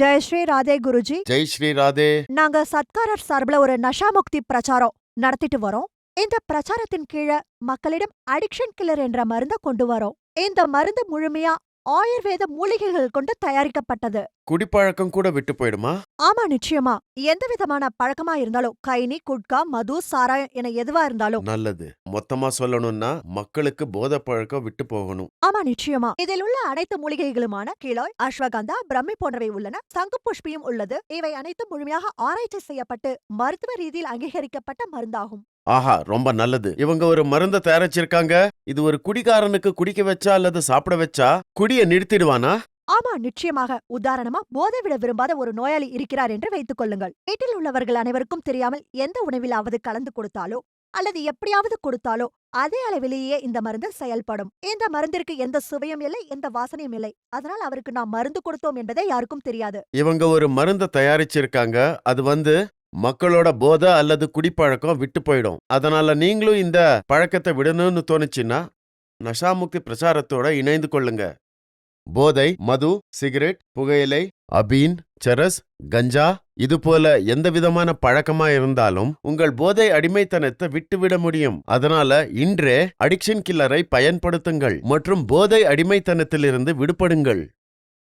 ஜெய் ஸ்ரீ ராதே குருஜி. ஜெய் ஸ்ரீ ராதே. நாங்க சத்காரர் சார்பில் ஒரு நஷாமுக்தி பிரச்சாரம் நடத்திட்டு வரோம். இந்த பிரச்சாரத்தின் கீழே மக்களிடம் அடிக்ஷன் கில்லர் என்ற மருந்த கொண்டு வரோம். இந்த மருந்து முழுமையா ஆயுர்வேத மூலிகைகள் கொண்டு தயாரிக்கப்பட்டது. குடிப்பழக்கம் கூட விட்டு போயிடுமா? ஆமா நிச்சயமா. எந்த விதமான பழக்கமா இருந்தாலும் கைனி குட்கா மது சாராயம் என எதுவா இருந்தாலும். நல்லது. மொத்தமா சொல்லணும்னா மக்களுக்கு போதை பழக்கம் விட்டு போகணும். ஆமா நிச்சயமா. இதில் உள்ள அனைத்து மூலிகைகளுமான கிளாய் அஸ்வகந்தா பிரம்மி போன்றவை உள்ளன. சங்கு புஷ்பியும் உள்ளது. இவை அனைத்தும் முழுமையாக ஆராய்ச்சி செய்யப்பட்டு மருத்துவ ரீதியில் அங்கீகரிக்கப்பட்ட மருந்தாகும். ஆஹா ரொம்ப நல்லது. இவங்க ஒரு மருந்த தயாரிச்சிருக்காங்க. இது ஒரு குடிகாரனுக்கு குடிக்க வச்சா அல்லது சாப்பிட வச்சா குடிய நிறுத்திடுவானா? ஆமா நிச்சயமாக. உதாரணமா போதை விட விரும்பாத ஒரு நோயாளி இருக்கிறார் என்று வைத்துக் கொள்ளுங்கள். வீட்டில் உள்ளவர்கள் அனைவருக்கும் தெரியாமல் எந்த உணவிலாவது கலந்து கொடுத்தாலோ அல்லது எப்படியாவது கொடுத்தாலோ அதே அளவிலேயே இந்த மருந்து செயல்படும். இந்த மருந்திற்கு எந்த சுவையும் இல்லை எந்த வாசனையும் இல்லை. அதனால் அவருக்கு நாம் மருந்து கொடுத்தோம் என்பதே யாருக்கும் தெரியாது. இவங்க ஒரு மருந்த தயாரிச்சிருக்காங்க. அது வந்து மக்களோட போதை அல்லது குடிப்பழக்கம் விட்டு போயிடும். அதனால நீங்களும் இந்த பழக்கத்தை விடணும்னு தோணுச்சுன்னா நஷாமுக்தி பிரச்சாரத்தோட இணைந்து கொள்ளுங்க. போதை மது சிகரெட் புகையிலை அபீன் செரஸ் கஞ்சா இது போல எந்த விதமான பழக்கமா இருந்தாலும் உங்கள் போதை அடிமைத்தனத்தை விட்டுவிட முடியும். அதனால இன்றே அடிக்ஷன் கில்லரை பயன்படுத்துங்கள் மற்றும் போதை அடிமைத்தனத்திலிருந்து விடுபடுங்கள்.